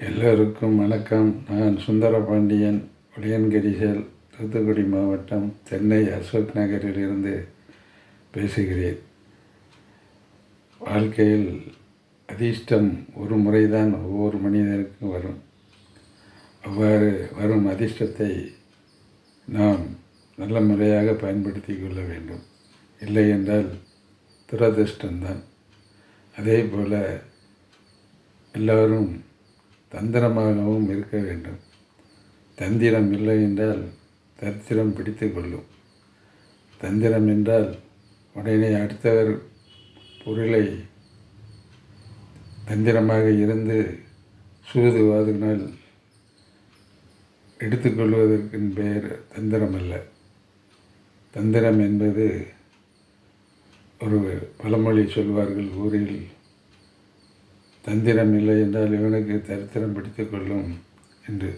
எல்லோருக்கும் வணக்கம். நான் சுந்தர பாண்டியன் உடையன்கரிசல் தூத்துக்குடி மாவட்டம் சென்னை அசோக் நகரிலிருந்து பேசுகிறேன். வாழ்க்கையில் அதிர்ஷ்டம் ஒரு முறைதான் ஒவ்வொரு மனிதனுக்கும் வரும். அவ்வாறு வரும் அதிர்ஷ்டத்தை நாம் நல்ல முறையாக பயன்படுத்தி கொள்ள வேண்டும். இல்லை என்றால் துரதிர்ஷ்டம்தான். அதே போல் எல்லோரும் தந்திரமாகவும் இருக்க வேண்டும். தந்திரம் இல்லை என்றால் தரித்திரம் பிடித்து கொள்ளும். தந்திரம் என்றால் உடனே அடுத்தவர் பொருளை தந்திரமாக இருந்து சூதுவாதினால் எடுத்துக்கொள்வதற்கு பெயர் தந்திரம் அல்ல தந்திரம் என்பது ஒரு பழமொழி சொல்வார்கள் ஊரில் தந்திரம் இல்லை என்றால் இவனுக்கு தரித்திரம் பிடித்து கொள்ளும் என்று.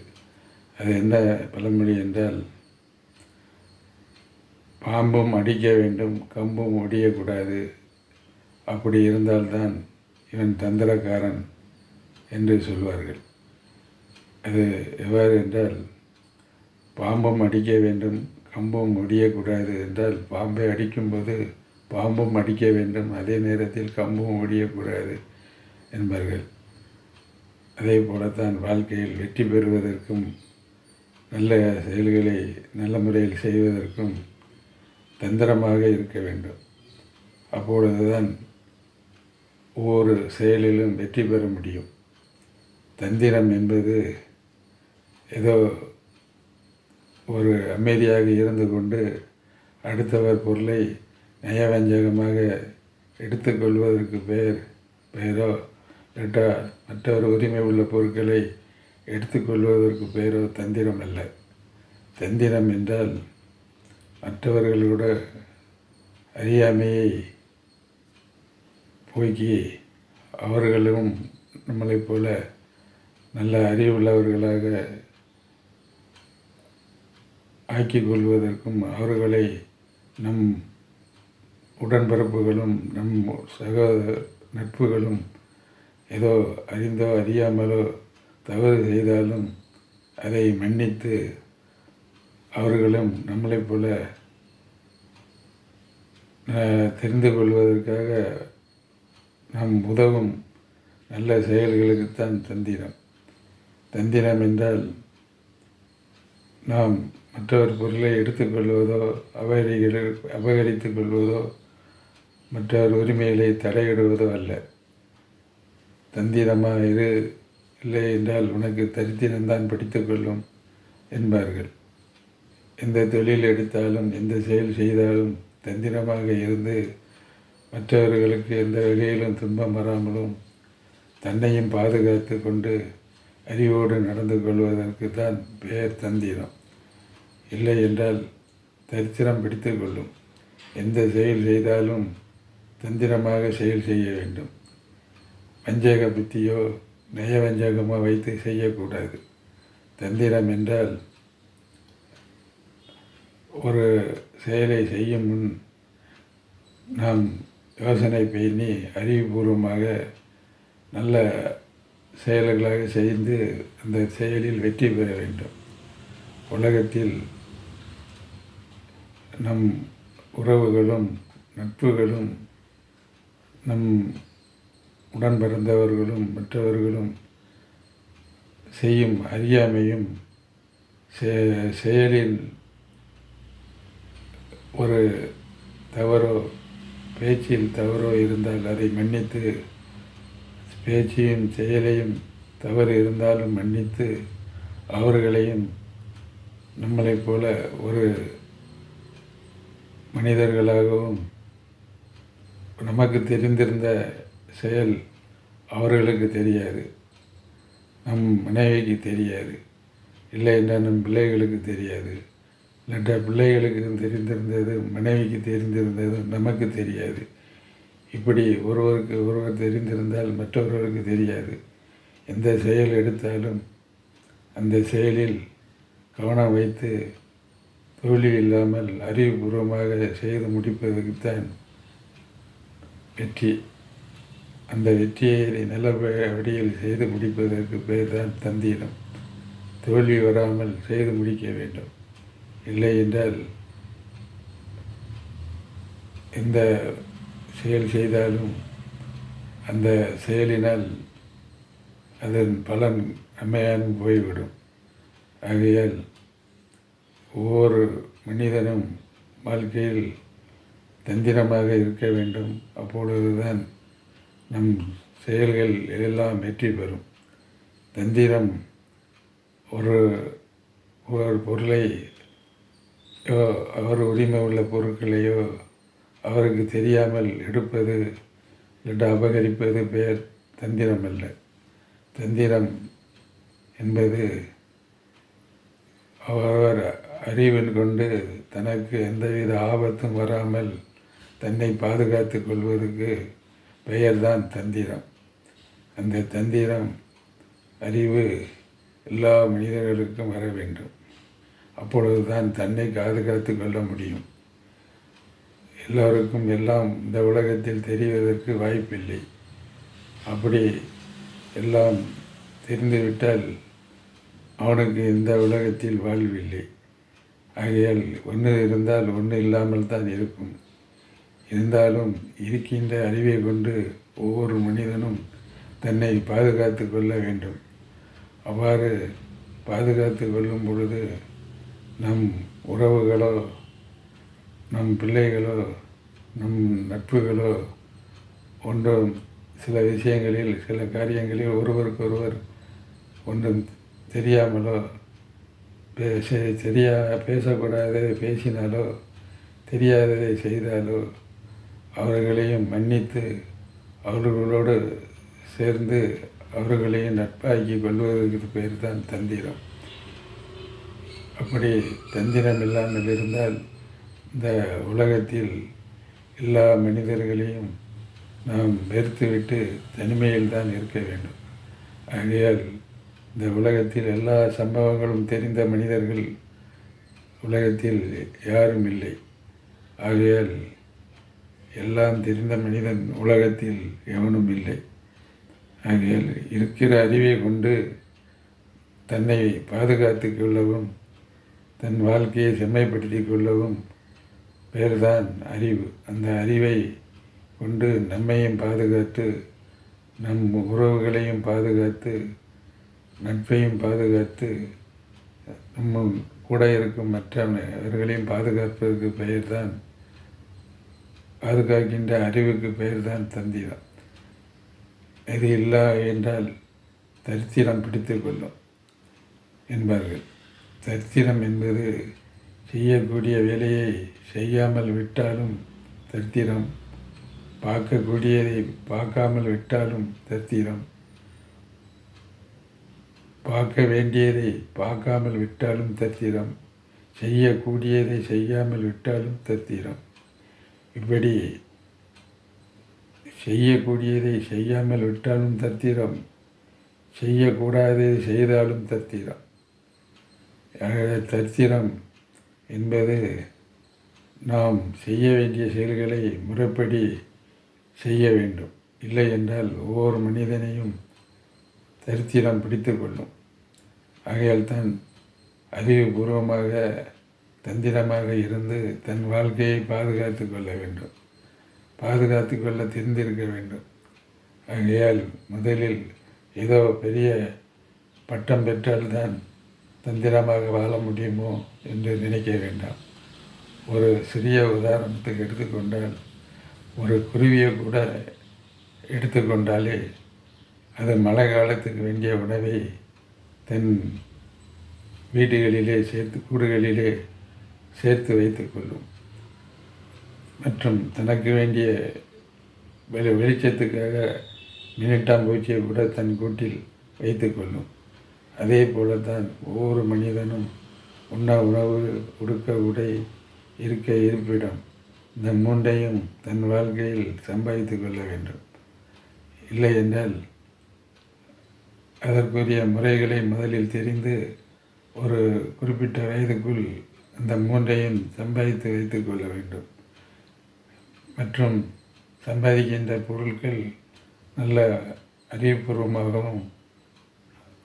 அது என்ன பழமொழி என்றால் பாம்பும் அடிக்க வேண்டும் கம்பும் ஒடியக்கூடாது. அப்படி இருந்தால்தான் இவன் தந்திரக்காரன் என்று சொல்வார்கள். அது எவ்வாறு என்றால் பாம்பும் அடிக்க வேண்டும் கம்பும் ஒடியக்கூடாது என்றால் பாம்பை அடிக்கும்போது பாம்பும் அடிக்க வேண்டும் அதே நேரத்தில் கம்பும் ஒடியக்கூடாது. என்பார்கள். அதே போலத்தான் வாழ்க்கையில் வெற்றி பெறுவதற்கும் நல்ல செயல்களை நல்ல முறையில் செய்வதற்கும் தந்திரமாக இருக்க வேண்டும். அப்பொழுதுதான் ஒவ்வொரு செயலிலும் வெற்றி பெற முடியும். தந்திரம் என்பது ஏதோ ஒரு அமைதியாக இருந்து கொண்டு அடுத்தவர் பொருளை நயவஞ்சகமாக எடுத்துக்கொள்வதற்கு பெயர் பெயரோ என்ற மற்றவர் உரிமை உள்ள பொருட்களை எடுத்துக்கொள்வதற்கு பெயரோ தந்திரம் அல்ல. தந்திரம் என்றால் மற்றவர்களோட அறியாமையை போக்கி அவர்களும் நம்மளைப் போல நல்ல அறிவுள்ளவர்களாக ஆக்கிக் கொள்வதற்கும் அவர்களை நம் உடன்பிறப்புகளும் நம் சகோதர நட்புகளும் ஏதோ அறிந்தோ அறியாமலோ தவறு செய்தாலும் அதை மன்னித்து அவர்களும் நம்மளைப் போல தெரிந்து கொள்வதற்காக நாம் உதவும் நல்ல செயல்களுக்குத்தான் தந்திரம். தந்திரம் என்றால் நாம் மற்றவர் பொருளை எடுத்துக்கொள்வதோ அபகரிகள் அபகரித்து கொள்வதோ மற்றவர் உரிமைகளை தடையிடுவதோ அல்ல. தந்திரமாக இரு இல்லை என்றால் உனக்கு தரித்திரம்தான் படித்துக்கொள்ளும் என்பார்கள். எந்த தொழில் எடுத்தாலும் எந்த செயல் செய்தாலும் தந்திரமாக இருந்து மற்றவர்களுக்கு எந்த வகையிலும் துன்பம் வராமலும் தன்னையும் பாதுகாத்து கொண்டு அறிவோடு நடந்து கொள்வதற்கு தான் பெயர் தந்திரம். இல்லை என்றால் தரித்திரம் பிடித்து கொள்ளும். எந்த செயல் செய்தாலும் தந்திரமாக செயல் செய்ய வேண்டும். வஞ்சக புத்தியோ நயவஞ்சகமோ வைத்து செய்யக்கூடாது. தந்திரம் என்றால் ஒரு செயலை செய்யும் முன் நாம் யோசனை பண்ணி அறிவுபூர்வமாக நல்ல செயல்களாக செய்து அந்த செயலில் வெற்றி பெற வேண்டும். உலகத்தில் நம் உறவுகளும் நட்புகளும் நம் உடன் பிறந்தவர்களும் மற்றவர்களும் செய்யும் அறியாமையும் செயலில் ஒரு தவறோ பேச்சில் தவறோ இருந்தால் அதை மன்னித்து பேச்சையும் செயலையும் தவறு இருந்தாலும் மன்னித்து அவர்களையும் நம்மளைப் போல ஒரு மனிதர்களாகவும் நமக்கு தெரிந்திருந்த செயல் அவர்களுக்கு தெரியாது. நம் மனைவிக்கு தெரியாது. இல்லை என்றால் நம் பிள்ளைகளுக்கு தெரியாது. இல்லாட்டா பிள்ளைகளுக்கு தெரிந்திருந்தது மனைவிக்கு தெரிந்திருந்தது நமக்கு தெரியாது. இப்படி ஒருவருக்கு ஒருவர் தெரிந்திருந்தால் மற்றொருவருக்கு தெரியாது. எந்த செயல் எடுத்தாலும் அந்த செயலில் கவனம் வைத்து தோல்வி இல்லாமல் அறிவுபூர்வமாக செய்து முடிப்பதற்குத்தான் வெற்றி. அந்த வெற்றியை நல்ல வழியில் செய்து முடிப்பதற்கு பேர் தான் தந்திரம். தோல்வி வராமல் செய்து முடிக்க வேண்டும். இல்லை என்றால் எந்த செயல் செய்தாலும் அந்த செயலினால் அதன் பலன் அம்மையான் போய்விடும். ஆகையால் ஒவ்வொரு மனிதனும் வாழ்க்கையில் தந்திரமாக இருக்க வேண்டும். அப்பொழுதுதான் நம் செயல்கள் எல்லாம் வெற்றி பெறும்? தந்திரம் ஒரு ஒரு பொருளை அவர் உரிமை உள்ள பொருட்களையோ அவருக்கு தெரியாமல் எடுப்பது இல்லை அபகரிப்பது பெயர் தந்திரம் அல்ல. தந்திரம் என்பது அவர் அறிவின் கொண்டு தனக்கு எந்தவித ஆபத்தும் வராமல் தன்னை பாதுகாத்து கொள்வதற்கு பெயர்தான் தந்திரம். அந்த தந்திரம் அறிவு எல்லா மனிதர்களுக்கும் வர வேண்டும். அப்பொழுது தான் தன்னை காதுகாத்து கொள்ள முடியும். எல்லோருக்கும் எல்லாம் இந்த உலகத்தில் தெரிவதற்கு வாய்ப்பில்லை. அப்படி எல்லாம் தெரிந்துவிட்டால் அவனுக்கு இந்த உலகத்தில் வாழ்வில்லை ஆகையால் ஒன்று இருந்தால் ஒன்று இல்லாமல் தான் இருக்கும். இருந்தாலும் இருக்கின்ற அறிவை கொண்டு ஒவ்வொரு மனிதனும் தன்னை பாதுகாத்து கொள்ள வேண்டும். அவ்வாறு பாதுகாத்து கொள்ளும் பொழுது நம் உறவுகளோ நம் பிள்ளைகளோ நம் நட்புகளோ ஒன்றும் சில விஷயங்களில் சில காரியங்களில் ஒருவருக்கொருவர் ஒன்றும் தெரியாமலோ பேச சரியா பேசக்கூடாததை பேசினாலோ தெரியாததை செய்தாலோ அவர்களையும் மன்னித்து அவர்களோடு சேர்ந்து அவர்களையும் நட்பாக்கி கொள்வதற்கு பேர் தான் தந்திரம். அப்படி தந்திரம் இல்லாமல் இருந்தால் இந்த உலகத்தில் எல்லா மனிதர்களையும் நாம் வெறுத்துவிட்டு தனிமையில் தான் இருக்க வேண்டும். ஆகையால் இந்த உலகத்தில் எல்லா சம்பவங்களும் தெரிந்த மனிதர்கள் உலகத்தில் யாரும் இல்லை. ஆகையால் எல்லாம் தெரிந்த மனிதன் உலகத்தில் எவனும் இல்லை. ஆகையால் இருக்கிற அறிவை கொண்டு தன்னை பாதுகாத்து கொள்ளவும் தன் வாழ்க்கையை செம்மைப்படுத்தி கொள்ளவும் பேர்தான் அறிவு. அந்த அறிவை கொண்டு நம்மையும் பாதுகாத்து நம் உறவுகளையும் பாதுகாத்து நட்பையும் பாதுகாத்து நம்ம கூட இருக்கும் மற்றவர்களையும் பாதுகாப்பதற்கு பெயர்தான் பாதுகாக்கின்ற அறிவுக்கு பெயர்தான் தந்திரம். இது இல்லை என்றால் தரித்திரம் பிடித்து கொள்ளும் என்பார்கள். தரித்திரம் என்பது செய்யக்கூடிய வேலையை செய்யாமல் விட்டாலும் தரித்திரம் பார்க்கக்கூடியதை பார்க்காமல் விட்டாலும் தரித்திரம் பார்க்க வேண்டியதை பார்க்காமல் விட்டாலும் தத்திரம் செய்யக்கூடியதை செய்யாமல் விட்டாலும் தத்திரம் இப்படி செய்யக்கூடியதை செய்யாமல் விட்டாலும் தத்திரம் செய்யக்கூடாததை செய்தாலும் தத்திரம். தத்திரம் என்பது நாம் செய்ய வேண்டிய செயல்களை முறைப்படி செய்ய வேண்டும். இல்லை என்றால் ஒவ்வொரு மனிதனையும் தரித்திரம் பிடித்து கொள்ளும். ஆகையால் தான் அறிவுபூர்வமாக தந்திரமாக இருந்து தன் வாழ்க்கையை பாதுகாத்து கொள்ள வேண்டும். பாதுகாத்து கொள்ள தெரிந்திருக்க வேண்டும். ஆகையால் முதலில் ஏதோ பெரிய பட்டம் பெற்றால்தான் தந்திரமாக வாழ முடியுமோ என்று நினைக்க வேண்டாம். ஒரு சிறிய உதாரணத்துக்கு எடுத்துக்கொண்டால் ஒரு குருவியை கூட எடுத்துக்கொண்டாலே அது மழை காலத்துக்கு வேண்டிய உணவை தன் வீடுகளிலே சேர்த்து கூடுகளிலே சேர்த்து வைத்துக்கொள்ளும் மற்றும் தனக்கு வேண்டிய வெளி வெளிச்சத்துக்காக மினிட்டாம்பூச்சியை கூட தன் கூட்டில் வைத்து கொள்ளும். அதே போல தான் ஒவ்வொரு மனிதனும் உண்ண உணவு உடுக்க உடை இருக்க இருப்பிடம் இந்த மூன்றையும் தன் வாழ்க்கையில் சம்பாதித்து கொள்ள வேண்டும். இல்லை என்றால் அதற்குரிய முறைகளை முதலில் தெரிந்து ஒரு குறிப்பிட்ட வயதுக்குள் அந்த மூன்றையும் சம்பாதித்து வைத்து கொள்ள வேண்டும். மற்றும் சம்பாதிக்கின்ற பொருட்கள் நல்ல அறிவுபூர்வமாகவும்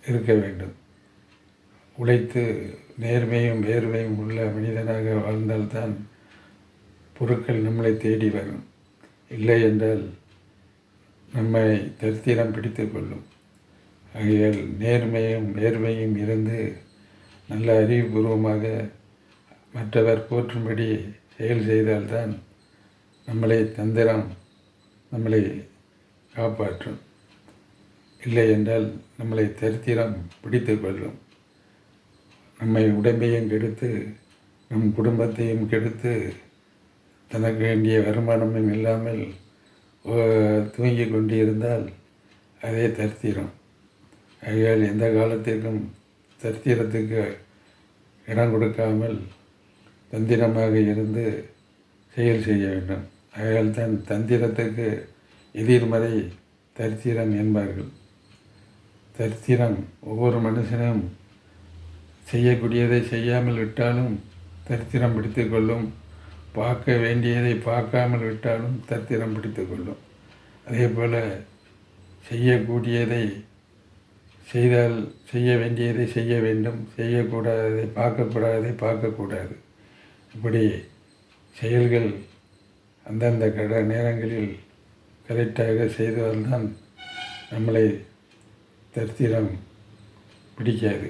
இருக்க வேண்டும். உழைத்து நேர்மையும் வேர்மையும் உள்ள மனிதனாக வாழ்ந்தால்தான் பொருட்கள் நம்மளை தேடி வரும். இல்லை என்றால் நம்மை தரித்திரம் பிடித்து கொள்ளும். ஆகையால் நேர்மையும் நேர்மையும் இருந்து நல்ல அறிவுபூர்வமாக மற்றவர் போற்றும்படி செயல் செய்தால்தான் நம்மளை தந்திரம் நம்மளை காப்பாற்றும். இல்லை என்றால் நம்மளை தரித்திரம் பிடித்து கொள்ளும். நம்மை உடம்பையும் கெடுத்து நம் குடும்பத்தையும் கெடுத்து தனக்கு வேண்டிய வருமானமும் இல்லாமல் தூங்கி கொண்டிருந்தால் அதே தரித்திரம். ஆகையால் எந்த காலத்திற்கும் தரித்திரத்துக்கு இடம் கொடுக்காமல் தந்திரமாக இருந்து செயல் செய்ய வேண்டும். ஆகையால் தான் தந்திரத்துக்கு எதிர்மறை தரித்திரம் என்பார்கள். தரித்திரம் ஒவ்வொரு மனுஷனும் செய்யக்கூடியதை செய்யாமல் விட்டாலும் தரித்திரம் பிடித்து கொள்ளும். பார்க்க வேண்டியதை பார்க்காமல் விட்டாலும் தரித்திரம் பிடித்து கொள்ளும். அதே போல் செய்யக்கூடியதை செய்தால் செய்ய வேண்டியதை செய்ய வேண்டும். செய்யக்கூடாததை பார்க்கக்கூடாததை பார்க்கக்கூடாது. இப்படி செயல்கள் அந்தந்த கட நேரங்களில் கரெக்டாக செய்தால்தான் நம்மளை தரித்திரம் பிடிக்காது.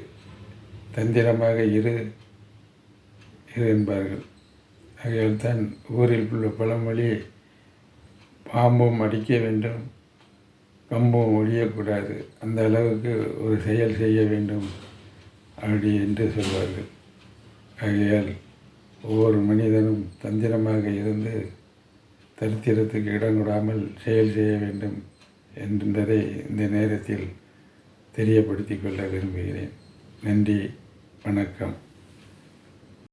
தந்திரமாக இரு இரு என்பார்கள். ஆகையால் தான் ஊரில் உள்ள பழமொழி பாம்பும் அடிக்க வேண்டும் கம்பும் ஒழியக்கூடாது. அந்த அளவுக்கு ஒரு செயல் செய்ய வேண்டும் அப்படி என்று சொல்வார்கள். ஆகையால் ஒவ்வொரு மனிதனும் தந்திரமாக இருந்து தரித்திரத்துக்கு இடம் கொடாமல் செயல் செய்ய வேண்டும் என்பதை இந்த நேரத்தில் தெரியப்படுத்திக் கொள்ள விரும்புகிறேன். நன்றி வணக்கம்.